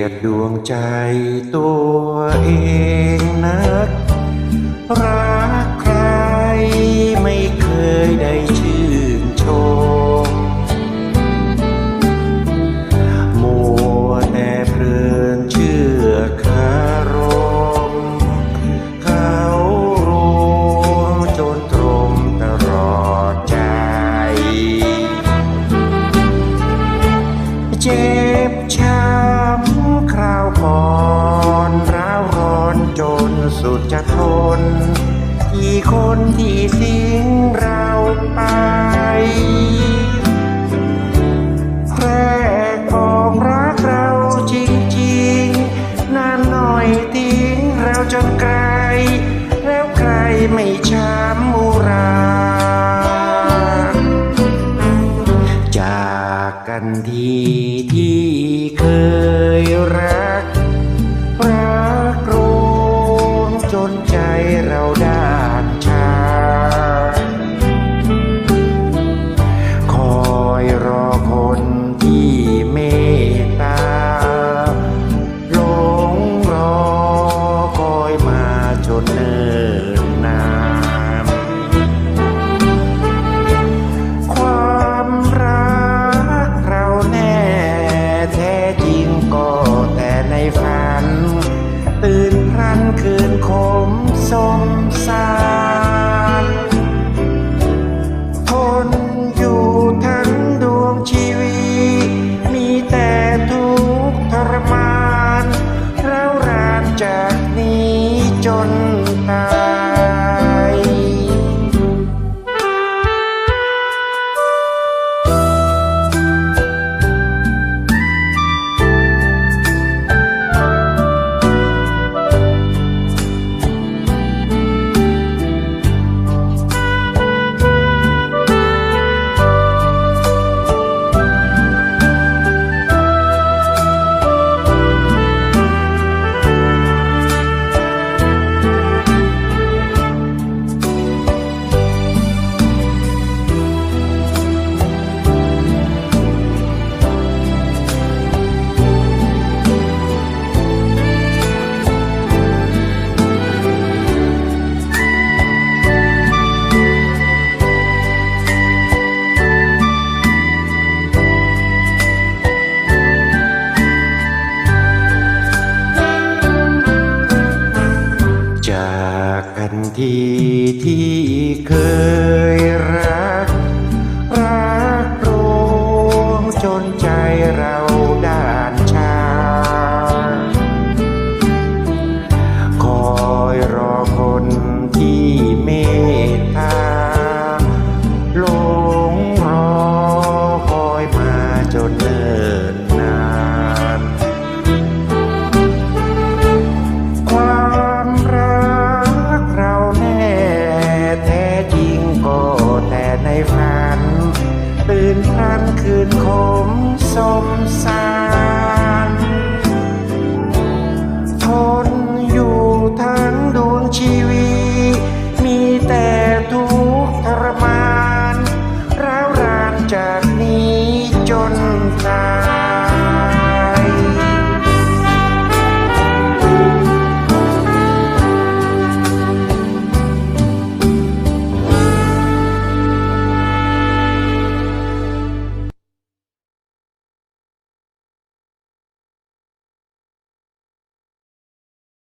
ยดดวงใจตัวเองนักรัก ที่ทิ้งเราไปแคร่วามรักเราจริงๆนานหน่อยทิ้งเราจนไกล แล้วใครไม่ช้ำมูราจากกันทีที่เคยรักรักรวมจนใจเราได้ากกันที่ที่เคยรัก รักโรงจนใจเรา